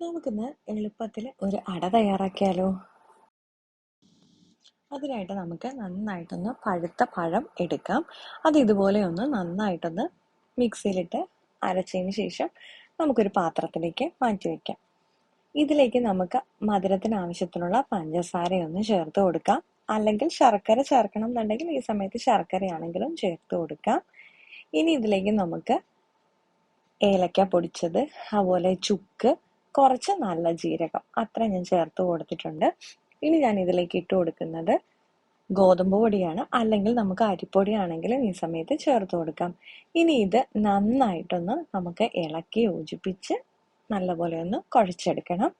നമുക്കിന്ന് എളുപ്പത്തിൽ ഒരു അട തയ്യാറാക്കിയാലോ? അതിനായിട്ട് നമുക്ക് നന്നായിട്ടൊന്ന് പഴുത്ത പഴം എടുക്കാം. അത് ഇതുപോലെ ഒന്ന് നന്നായിട്ടൊന്ന് മിക്സിയിലിട്ട് അരച്ചതിന് ശേഷം നമുക്കൊരു പാത്രത്തിലേക്ക് മാറ്റി വയ്ക്കാം ഇതിലേക്ക് നമുക്ക് മധുരത്തിന് ആവശ്യത്തിനുള്ള പഞ്ചസാരയൊന്ന് ചേർത്ത് കൊടുക്കാം. അല്ലെങ്കിൽ ശർക്കര ചേർക്കണം എന്നുണ്ടെങ്കിൽ ഈ സമയത്ത് ശർക്കരയാണെങ്കിലും ചേർത്ത് കൊടുക്കാം. ഇനി ഇതിലേക്ക് നമുക്ക് ഏലക്ക പൊടിച്ചത് അതുപോലെ ചുക്ക് കുറച്ച് നല്ല ജീരകം അത്ര ഞാൻ ചേർത്ത് കൊടുത്തിട്ടുണ്ട്. ഇനി ഞാൻ ഇതിലേക്ക് ഇട്ട് കൊടുക്കുന്നത് ഗോതമ്പ് പൊടിയാണ്. അല്ലെങ്കിൽ നമുക്ക് അരിപ്പൊടി ഈ സമയത്ത് ചേർത്ത് കൊടുക്കാം. ഇനി ഇത് നന്നായിട്ടൊന്ന് നമുക്ക് ഇളക്കി യോജിപ്പിച്ച് നല്ലപോലെ ഒന്ന് കുഴച്ചെടുക്കണം.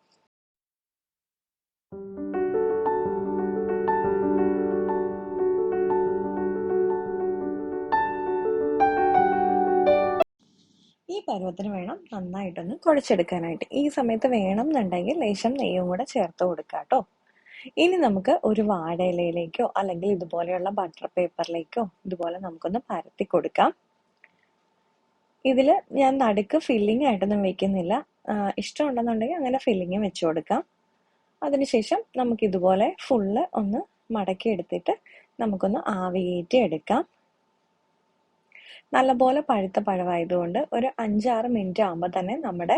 പരുവത്തിന് വേണം നന്നായിട്ടൊന്ന് കുഴച്ചെടുക്കാനായിട്ട്. ഈ സമയത്ത് വേണം എന്നുണ്ടെങ്കിൽ ലേശം നെയ്യും കൂടെ ചേർത്ത് കൊടുക്കുക കേട്ടോ ഇനി നമുക്ക് ഒരു വാഴയിലയിലേക്കോ അല്ലെങ്കിൽ ഇതുപോലെയുള്ള ബട്ടർ പേപ്പറിലേക്കോ ഇതുപോലെ നമുക്കൊന്ന് പരത്തി കൊടുക്കാം. ഇതിൽ ഞാൻ നടുക്ക് ഫില്ലിംഗ് ആയിട്ടൊന്നും വെക്കുന്നില്ല. ഇഷ്ടമുണ്ടെന്നുണ്ടെങ്കിൽ അങ്ങനെ ഫില്ലിങ് വെച്ചു കൊടുക്കാം. അതിനുശേഷം നമുക്ക് ഇതുപോലെ ഫുള്ള് ഒന്ന് മടക്കി എടുത്തിട്ട് നമുക്കൊന്ന് ആവിയേറ്റി എടുക്കാം. നല്ലപോലെ പഴുത്ത പഴമായതുകൊണ്ട് ഒരു അഞ്ചാറ് മിനിറ്റ് ആകുമ്പോൾ തന്നെ നമ്മുടെ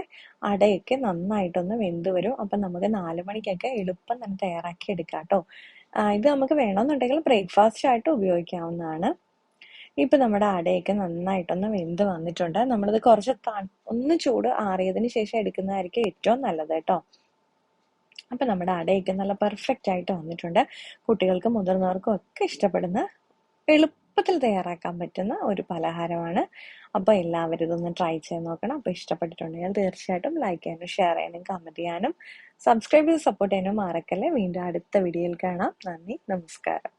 അടയൊക്കെ നന്നായിട്ടൊന്ന് വെന്ത് വരും. അപ്പം നമുക്ക് നാല് മണിക്കൊക്കെ എളുപ്പം തന്നെ തയ്യാറാക്കി എടുക്കാം കേട്ടോ ഇത് നമുക്ക് വേണമെന്നുണ്ടെങ്കിൽ ബ്രേക്ക്ഫാസ്റ്റ് ആയിട്ട് ഉപയോഗിക്കാവുന്നതാണ്. ഇപ്പം നമ്മുടെ അടയൊക്കെ നന്നായിട്ടൊന്ന് വെന്ത് വന്നിട്ടുണ്ട്. നമ്മളിത് കുറച്ച് ഒന്ന് ചൂട് ആറിയതിന് ശേഷം എടുക്കുന്നതായിരിക്കും ഏറ്റവും നല്ലത് കേട്ടോ. അപ്പം നമ്മുടെ അടയൊക്കെ നല്ല പെർഫെക്റ്റ് ആയിട്ട് വന്നിട്ടുണ്ട്. കുട്ടികൾക്കും മുതിർന്നവർക്കും ഒക്കെ ഇഷ്ടപ്പെടുന്ന എളുപ്പം എളുപ്പത്തിൽ തയ്യാറാക്കാൻ പറ്റുന്ന ഒരു പലഹാരമാണ്. അപ്പോൾ എല്ലാവരും ഇതൊന്ന് ട്രൈ ചെയ്ത് നോക്കണം. അപ്പോൾ ഇഷ്ടപ്പെട്ടിട്ടുണ്ടെങ്കിൽ തീർച്ചയായിട്ടും ലൈക്ക് ചെയ്യാനും ഷെയർ ചെയ്യാനും കമന്റ് ചെയ്യാനും സബ്സ്ക്രൈബ് ചെയ്ത് സപ്പോർട്ട് ചെയ്യാനും മറക്കല്ലേ. വീണ്ടും അടുത്ത വീഡിയോയിൽ കാണാം. നന്ദി നമസ്കാരം.